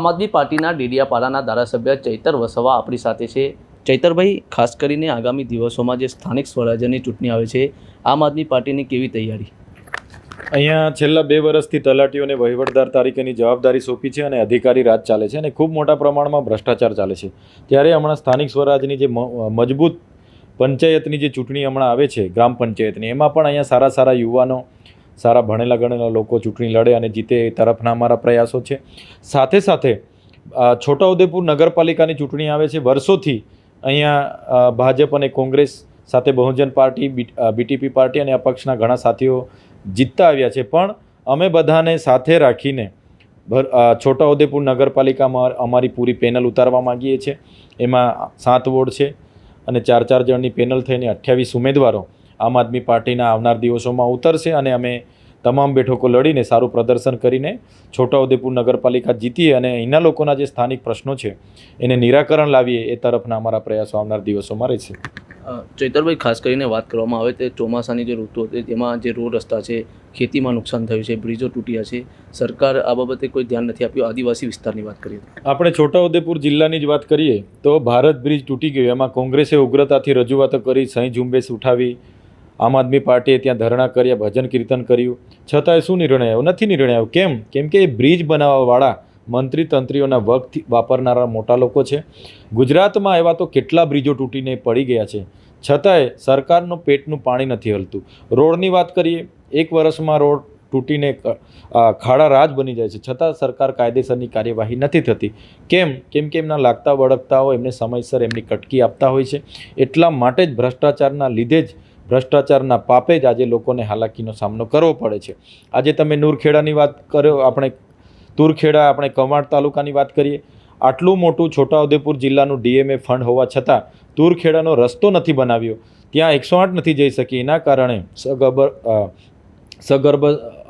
આમ આદમી પાર્ટીના ડેડિયાપાડાના ધારાસભ્ય ચૈતર વસવા આપણી સાથે છે. ચૈતરભાઈ, ખાસ કરીને આગામી દિવસોમાં જે સ્થાનિક સ્વરાજ્યની ચૂંટણી આવે છે, આમ આદમી પાર્ટીની કેવી તૈયારી? અહીંયા છેલ્લા બે વર્ષથી તલાટીઓને વહીવટદાર તરીકેની જવાબદારી સોંપી છે અને અધિકારી રાજ ચાલે છે અને ખૂબ મોટા પ્રમાણમાં ભ્રષ્ટાચાર ચાલે છે. ત્યારે હમણાં સ્થાનિક સ્વરાજની જે મજબૂત પંચાયતની જે ચૂંટણી હમણાં આવે છે, ગ્રામ પંચાયતની, એમાં પણ અહીંયા સારા સારા યુવાનો સારા ભણેલા ગણેલા લોકો ચૂંટણી લડે અને જીતે એ તરફના અમારા પ્રયાસો છે. સાથે સાથે છોટાઉદેપુર નગરપાલિકાની ચૂંટણી આવે છે. વર્ષોથી અહીંયા ભાજપ અને કોંગ્રેસ સાથે બહુજન પાર્ટી બીટીપી પાર્ટી અને અપક્ષના ઘણા સાથીઓ જીતતા આવ્યા છે. પણ અમે બધાને સાથે રાખીને ભર છોટાઉદેપુર નગરપાલિકામાં અમારી પૂરી પેનલ ઉતારવા માગીએ છીએ. એમાં સાત વોર્ડ છે અને ચાર ચાર જણની પેનલ થઈને અઠ્યાવીસ ઉમેદવારો આમ આદમી પાર્ટીના આવનાર દિવસોમાં ઉતરશે અને અમે તમામ બેઠકો લડીને સારું પ્રદર્શન કરીને છોટાઉદેપુર નગરપાલિકા જીતીએ અને અહીંના લોકોના જે સ્થાનિક પ્રશ્નો છે એને નિરાકરણ લાવીએ એ તરફના અમારા પ્રયાસો આવનાર દિવસોમાં રહેશે ચૈતરભાઈ ખાસ કરીને વાત કરવામાં આવે તો ચોમાસાની જે ઋતુ હતી તેમાં જે રોડ રસ્તા છે ખેતીમાં નુકસાન થયું છે બ્રિજો તૂટ્યા છે સરકાર આ બાબતે કોઈ ધ્યાન નથી આપ્યું આદિવાસી વિસ્તારની વાત કરીએ. આપણે છોટાઉદેપુર જિલ્લાની જ વાત કરીએ તો ભારત બ્રિજ તૂટી ગયો એમાં કોંગ્રેસે ઉગ્રતાથી રજૂઆતો કરી સહી ઝુંબેશ ઉઠાવી આમ આદમી પાર્ટીએ ત્યાં ધરણા કર્યા, ભજન કીર્તન કર્યું. છતાંય શું નિર્ણય આવ્યો? નથી નિર્ણય આવ્યો. કેમ? કેમ કે એ બ્રિજ બનાવવાવાળા મંત્રી તંત્રીઓના વગથી વાપરનારા મોટા લોકો છે. ગુજરાતમાં એવા તો કેટલા બ્રિજો તૂટીને પડી ગયા છે. છતાંય સરકારનું પેટનું પાણી નથી હલતું. રોડની વાત કરીએ, એક વર્ષમાં રોડ તૂટીને ખાડા રાજ બની જાય છે. છતાં સરકાર કાયદેસરની કાર્યવાહી નથી થતી. કેમ? કેમ કે એમના લાગતા વળગતાઓ એમને સમયસર એમની કટકી આપતા હોય છે. એટલા માટે જ ભ્રષ્ટાચારના લીધે જ ભ્રષ્ટાચારના પાપે જ આજે લોકોને હાલાકીનો સામનો કરવો પડે છે. આજે તમે નૂરખેડાની વાત કર્યો, આપણે તુરખેડા, આપણે કવાંટ તાલુકાની વાત કરીએ. આટલું મોટું છોટાઉદેપુર જિલ્લાનું ડીએમએ ફંડ હોવા છતાં તુરખેડાનો રસ્તો નથી બનાવ્યો. ત્યાં એકસો આઠ નથી જઈ શકી. એના કારણે સગર્ભ સગર્ભ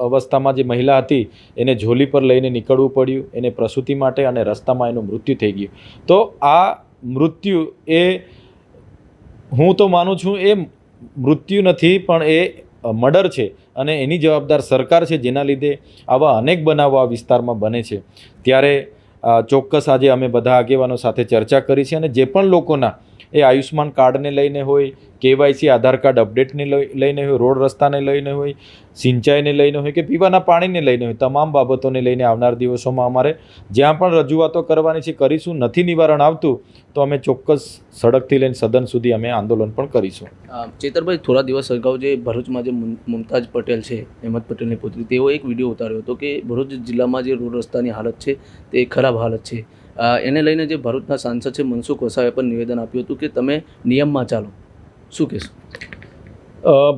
અવસ્થામાં જે મહિલા હતી, એને ઝોલી પર લઈને નીકળવું પડ્યું. એને પ્રસૂતિ માટે અને રસ્તામાં એનું મૃત્યુ થઈ ગયું. તો આ મૃત્યુ એ હું તો માનું છું, એ મૃત્યુ નથી, પણ એ મર્ડર છે અને એની જવાબદાર સરકાર છે, જેના લીધે આવા અનેક બનાવો આ વિસ્તારમાં બને છે. ત્યારે ચોક્કસ આજે અમે બધા આગેવાનો સાથે ચર્ચા કરી છે અને જે પણ લોકોના એ આયુષ્માન કાર્ડને લઈને હોય, કેવાયસી, આધાર કાર્ડ અપડેટને લઈ- લઈને હોય, રોડ રસ્તાને લઈને હોય, સિંચાઈને લઈને હોય કે પીવાના પાણીને લઈને હોય, તમામ બાબતોને લઈને આવનાર દિવસોમાં અમારે જ્યાં પણ રજૂઆતો કરવાની છે, કરીશું, નથી નિવારણ આવતું, તો અમે ચોક્કસ સડકથી લઈને સદન સુધી અમે આંદોલન પણ કરીશું. ચેતરભાઈ, થોડા દિવસ અગાઉ જે ભરૂચમાં જે મુમતાજ પટેલ છે અહેમદ પટેલની પુત્રી, તેઓ એક વીડિયો ઉતાર્યો હતો કે ભરૂચ જિલ્લામાં જે રોડ રસ્તાની હાલત છે, તે ખરાબ હાલત છે. એને લઈને જે ભરૂચના સાંસદ છે મનસુખ વસાવે પણ નિવેદન આપ્યું હતું કે તમે નિયમમાં ચાલો. શું કહેશો?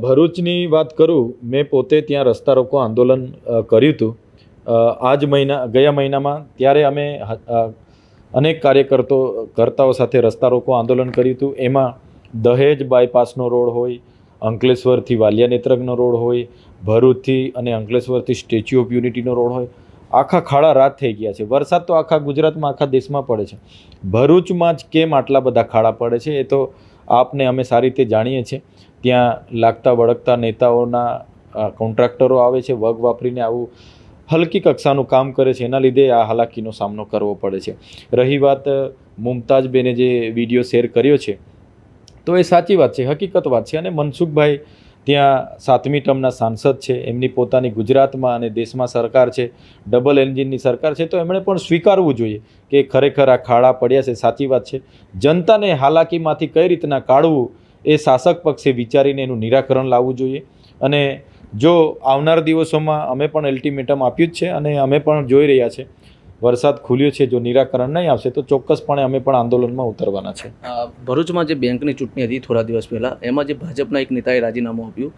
ભરૂચની વાત કરું, મેં પોતે ત્યાં રસ્તા રોકો આંદોલન કર્યું હતું. આજ મહિના, ગયા મહિનામાં ત્યારે અમે અનેક કાર્યકર્તો, કર્તાઓ સાથે રસ્તા રોકો આંદોલન કર્યું હતું. એમાં દહેજ બાયપાસનો રોડ હોય, અંકલેશ્વરથી વાલિયા નેત્રગનો રોડ હોય, ભરૂચથી અને અંકલેશ્વરથી સ્ટેચ્યુ ઓફ યુનિટીનો રોડ હોય આખા ખાડા રાત થઈ ગયા છે. વરસાદ તો આખા ગુજરાતમાં, આખા દેશમાં પડે છે. ભરૂચમાં જ કેમ આટલા બધા ખાડા પડે છે એ તો આપને અમે સારી રીતે જાણીએ છીએ. ત્યાં લાગતા વળગતા નેતાઓના કોન્ટ્રાક્ટરો આવે છે, વગ વાપરીને આવું હલકી કક્ષાનું કામ કરે છે. એના લીધે આ હાલાકીનો સામનો કરવો પડે છે. રહી વાત મુમતાજબેને જે વીડિયો શેર કર્યો છે, તો એ સાચી વાત છે, હકીકત વાત છે. અને મનસુખભાઈ ત્યાં સાતમી ટર્મના સાંસદ છે, એમની પોતાની ગુજરાતમાં અને દેશમાં સરકાર છે ડબલ એન્જિનની સરકાર છે, તો એમણે પણ સ્વીકારવું જોઈએ કે ખરેખર આ ખાડા પડ્યા છે, સાચી વાત છે. જનતાને હાલાકીમાંથી કઈ રીતના કાઢવું એ શાસક પક્ષે વિચારીને એનું નિરાકરણ લાવવું જોઈએ. અને જો આવનાર દિવસોમાં અમે પણ અલ્ટિમેટમ આપ્યું જ છે અને અમે પણ જોઈ રહ્યા છે વરસાદ ખુલ્યો છે જો નિરાકરણ નહીં આવશે તો ચોક્કસપણે અમે પણ આંદોલનમાં ઉતરવાના છે. ભરૂચમાં જે બેંકની ચૂંટણી હતી થોડા દિવસ પહેલાં એમાં જે ભાજપના એક નેતાએ રાજીનામું આપ્યું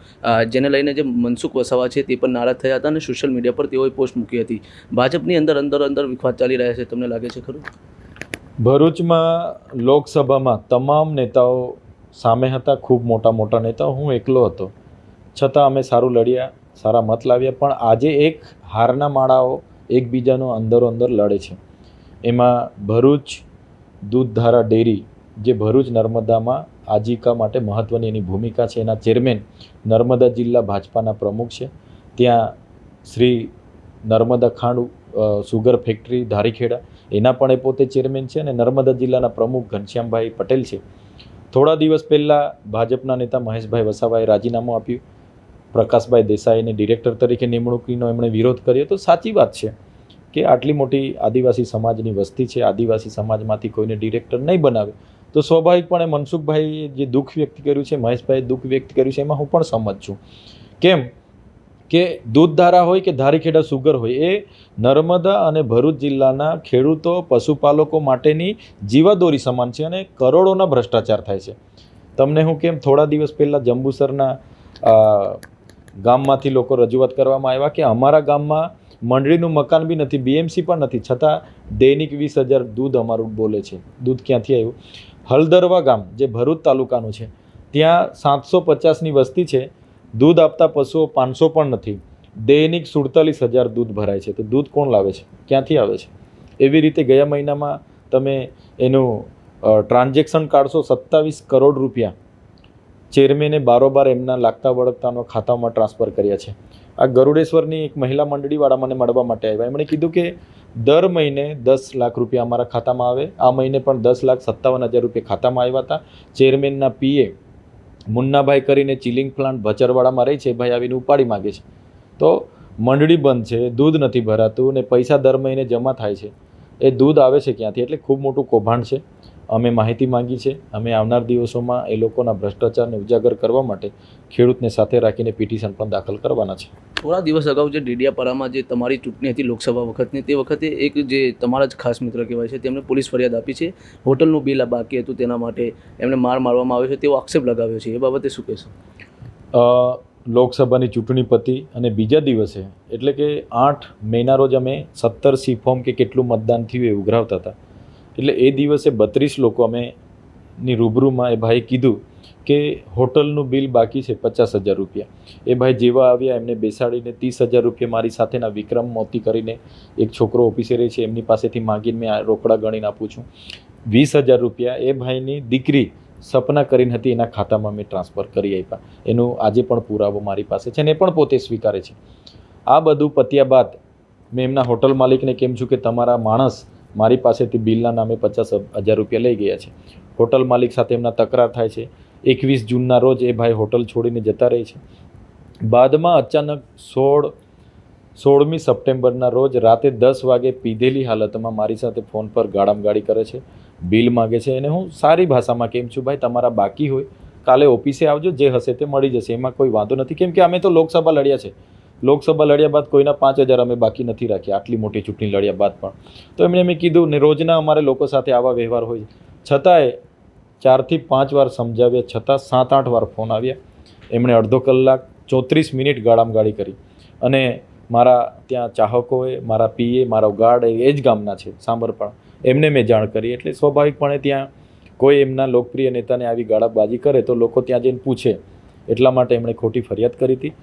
જેને લઈને જે મનસુખ વસાવા છે તે પણ નારાજ થયા હતા અને સોશિયલ મીડિયા પર તેઓએ પોસ્ટ મૂકી હતી. ભાજપની અંદર અંદર અંદર વિખવાદ ચાલી રહ્યા છે તમને લાગે છે ખરું? ભરૂચમાં લોકસભામાં તમામ નેતાઓ સામે હતા ખૂબ મોટા મોટા નેતાઓ હું એકલો હતો. છતાં અમે સારું લડ્યા સારા મત લાવ્યા પણ આજે એક હારના માળાઓ એકબીજાનો અંદરો અંદર લડે છે. એમાં ભરૂચ દૂધધારા ડેરી, જે ભરૂચ નર્મદામાં આજીવિકા માટે મહત્ત્વની એની ભૂમિકા છે. એના ચેરમેન નર્મદા જિલ્લા ભાજપાના પ્રમુખ છે. ત્યાં શ્રી નર્મદા ખાંડ સુગર ફેક્ટરી, ધારીખેડા, એના પણ એ પોતે ચેરમેન છે અને નર્મદા જિલ્લાના પ્રમુખ ઘનશ્યામભાઈ પટેલ છે. થોડા દિવસ પહેલાં ભાજપના નેતા મહેશભાઈ વસાવાએ રાજીનામું આપ્યું. પ્રકાશભાઈ દેસાઈને ડિરેક્ટર તરીકે નિમણૂકીનો એમણે વિરોધ કર્યો. તો સાચી વાત છે કે આટલી મોટી આદિવાસી સમાજની વસ્તી છે. આદિવાસી સમાજમાંથી કોઈને ડિરેક્ટર નહીં બનાવે. તો સ્વાભાવિકપણે મનસુખભાઈએ જે દુઃખ વ્યક્ત કર્યું છે, મહેશભાઈએ દુઃખ વ્યક્ત કર્યું છે, એમાં હું પણ સમજ છું. કેમ કે દૂધધારા હોય કે ધારીખેડા સુગર હોય, એ નર્મદા અને ભરૂચ જિલ્લાના ખેડૂતો, પશુપાલકો માટેની જીવાદોરી સમાન છે અને કરોડોના ભ્રષ્ટાચાર થાય છે. તમને હું કેમ થોડા દિવસ પહેલાં જંબુસરના ગામમાંથી લોકો રજૂઆત કરવામાં આવ્યા કે અમારા ગામમાં મંડળીનું મકાન બી નથી બીએમસી પણ નથી. છતાં દૈનિક વીસ હજાર દૂધ અમારું બોલે છે. દૂધ ક્યાંથી આવ્યું? હલદરવા ગામ, જે ભરૂચ તાલુકાનું છે. ત્યાં સાતસો પચાસની વસ્તી છે. દૂધ આપતા પશુઓ પાંચસો પણ નથી. દૈનિક સુડતાલીસ હજાર દૂધ ભરાય છે. તો દૂધ કોણ લાવે છે? ક્યાંથી આવે છે? એવી રીતે ગયા મહિનામાં તમે એનું ટ્રાન્ઝેક્શન કાઢશો, સત્તાવીસ કરોડ રૂપિયા ચેરમેને બારોબાર એમના લાગતા વળગતાનો ખાતામાં ટ્રાન્સફર કર્યા છે. આ ગરુડેશ્વરની એક મહિલા મંડળીવાળા મને મળવા માટે આવ્યા. એમણે કીધું કે દર મહિને દસ લાખ રૂપિયા અમારા ખાતામાં આવે. આ મહિને પણ દસ લાખ સત્તાવન હજાર રૂપિયા ખાતામાં આવ્યા હતા. ચેરમેનના પીએ મુન્નાભાઈ કરીને ચિલિંગ પ્લાન્ટ ભચરવાડામાં રહી છે. ભાઈ આવીને ઉપાડી માગે છે. તો મંડળી બંધ છે. દૂધ નથી ભરાતું ને પૈસા દર મહિને જમા થાય છે. એ દૂધ આવે છે ક્યાંથી? એટલે ખૂબ મોટું કૌભાંડ છે. અમે માહિતી માંગી છે. અમે આવનાર દિવસોમાં એ લોકોના ભ્રષ્ટાચારને ઉજાગર કરવા માટે ખેડૂતને સાથે રાખીને પિટિશન પણ દાખલ કરવાના છે. થોડા દિવસ અગાઉ જે ડેડિયાપાડામાં જે તમારી ચૂંટણી હતી લોકસભા વખતની તે વખતે એક જે તમારા જ ખાસ મિત્ર કહેવાય છે તેમણે પોલીસ ફરિયાદ આપી છે. હોટલનું બિલ બાકી હતું તેના માટે એમને માર મારવામાં આવ્યો છે. તેવો આક્ષેપ લગાવ્યો છે. એ બાબતે શું કહેશો? લોકસભાની ચૂંટણી પતી અને બીજા દિવસે એટલે કે આઠ મહિના રોજ અમે સત્તર સી ફોર્મ કે કેટલું મતદાન થયું એ ઉઘરાવતા હતા. એટલે એ દિવસે બત્રીસ લોકો અમે ની રૂબરૂમાં એ ભાઈ કીધું કે હોટલનું બિલ બાકી છે પચાસ હજાર રૂપિયા. એ ભાઈ જેવા આવ્યા એમને બેસાડીને ત્રીસ હજાર રૂપિયા મારી સાથેના વિક્રમ મોતી કરીને એક છોકરો ઓફિસે રહે છે, એમની પાસેથી માગીને મેં રોકડા ગણીને આપું છું. વીસ હજાર રૂપિયા એ ભાઈની દીકરી સપના કરીને હતી, એના ખાતામાં મેં ટ્રાન્સફર કરી આપ્યા. એનું આજે પણ પુરાવો મારી પાસે છે અને એ પણ પોતે સ્વીકારે છે. આ બધું પત્યા બાદ મેં એમના હોટલ માલિકને કેમ છું કે તમારા માણસ મારી પાસેથી બિલના નામે પચાસ હજાર રૂપિયા લઈ ગયા છે. હોટલ માલિક સાથે એમના તકરાર થાય છે. એકવીસ જૂનના રોજ એ ભાઈ હોટલ છોડીને જતા રહે છે. બાદમાં અચાનક સોળ, સોળમી સપ્ટેમ્બરના રોજ રાતે દસ વાગે પીધેલી હાલતમાં મારી સાથે ફોન પર ગાળામગાળી કરે છે, બિલ માગે છે અને હું સારી ભાષામાં કેમ છું, ભાઈ, તમારા બાકી હોય. કાલે ઓફિસે આવજો, જે હશે તે મળી જશે. એમાં કોઈ વાંધો નથી. કેમ કે અમે તો લોકસભા લડ્યા છે. લોકસભા લડ્યા બાદ કોઈના પાંચ હજાર અમે બાકી નથી રાખ્યા, આટલી મોટી ચૂંટણી લડ્યા બાદ પણ. તો એમણે મેં કીધું ને રોજના અમારે લોકો સાથે આવા વ્યવહાર હોય છતાંય ચારથી પાંચ વાર સમજાવ્યા, છતાં સાત આઠ વાર ફોન આવ્યા. એમણે અડધો કલાક ચોત્રીસ મિનિટ ગાળામગાળી કરી. અને મારા ત્યાં ચાહકોએ, મારા પીએ, મારો ગાર્ડ એ જ ગામના છે સાંભરપણ એમને મેં જાણ કરી. એટલે સ્વાભાવિકપણે ત્યાં કોઈ એમના લોકપ્રિય નેતાને આવી ગાળાબાજી કરે તો લોકો ત્યાં જઈને પૂછે. એટલા માટે એમણે ખોટી ફરિયાદ કરી હતી.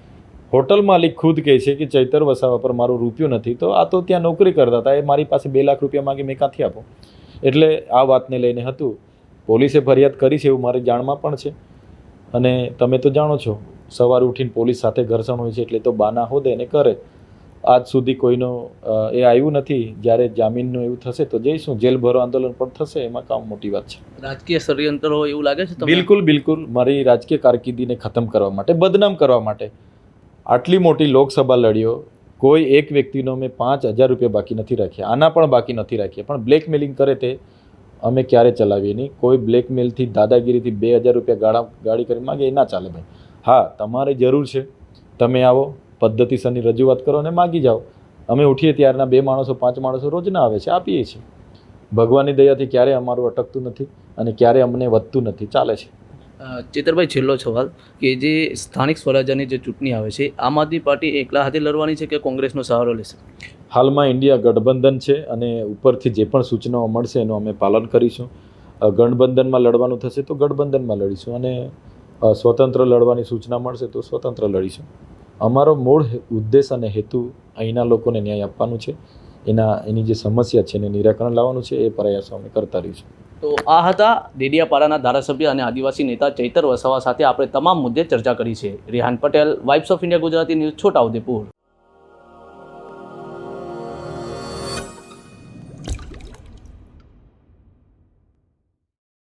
હોટલ માલિક ખુદ કહે છે કે ચૈતર વસાવા પર મારું રૂપિયું નથી તો આ તો ત્યાં નોકરી કરતા હતા એ મારી પાસે બે લાખ રૂપિયા માગી મેં ક્યાંથી આપો? એટલે આ વાતને લઈને હતું. પોલીસે ફરિયાદ કરી છે એવું મારી જાણમાં પણ છે. અને તમે તો જાણો છો સવારે ઉઠીને પોલીસ સાથે ઘર્ષણ હોય છે એટલે તો બાના હોદે એને કરે. આજ સુધી કોઈનો એ આવ્યું નથી જ્યારે જામીનનું એવું થશે તો જઈશું. જેલ ભરો આંદોલન પણ થશે એમાં કામ મોટી વાત છે. રાજકીય ષડયંત્ર હોય એવું લાગે છે બિલકુલ બિલકુલ. મારી રાજકીય કારકિર્દીને ખતમ કરવા માટે બદનામ કરવા માટે. આટલી મોટી લોકસભા લડ્યો કોઈ એક વ્યક્તિનો મેં પાંચ હજાર રૂપિયા બાકી નથી રાખ્યા. આના પણ બાકી નથી રાખ્યા. પણ બ્લેકમેલિંગ કરે તે, અમે ક્યારે ચલાવીએ નહીં? કોઈ બ્લેકમેલથી દાદાગીરીથી બે હજાર રૂપિયા ગાળા ગાડી કરી માગે એ ના ચાલે ભાઈ. હા, તમારે જરૂર છે. તમે આવો, પદ્ધતિસરની રજૂઆત કરો અને માગી જાઓ. અમે ઉઠીએ ત્યારના બે માણસો, પાંચ માણસો રોજના આવે છે, આપીએ છીએ. ભગવાનની દયાથી ક્યારે અમારું અટકતું નથી અને ક્યારે અમને વધતું નથી. ચાલે છે. ચેતરભાઈ, છેલ્લો સવાલ કે જે સ્થાનિક સ્વરાજ્યની જે ચૂંટણી આવે છે, આમ આદમી પાર્ટી એકલા હાથે લડવાની છે કે કોંગ્રેસનો સહારો લેશે? હાલમાં ઇન્ડિયા ગઠબંધન છે અને ઉપરથી જે પણ સૂચનાઓ મળશે એનું અમે પાલન કરીશું. ગઠબંધનમાં લડવાનું થશે તો ગઠબંધનમાં લડીશું અને સ્વતંત્ર લડવાની સૂચના મળશે તો સ્વતંત્ર લડીશું. અમારો મૂળ ઉદ્દેશ અને હેતુ અહીંના લોકોને ન્યાય આપવાનું છે. એના, એની જે સમસ્યા છે એને નિરાકરણ લાવવાનું છે, એ પ્રયાસો અમે કરતા રહીશું. તો આ હતા ડેડિયાપાડાના ધારાસભ્ય અને આદિવાસી નેતા ચૈતર વસાવા સાથે આપણે તમામ મુદ્દે ચર્ચા કરી છે. Rihan Patel vibes of India Gujarati news Chhota Udepur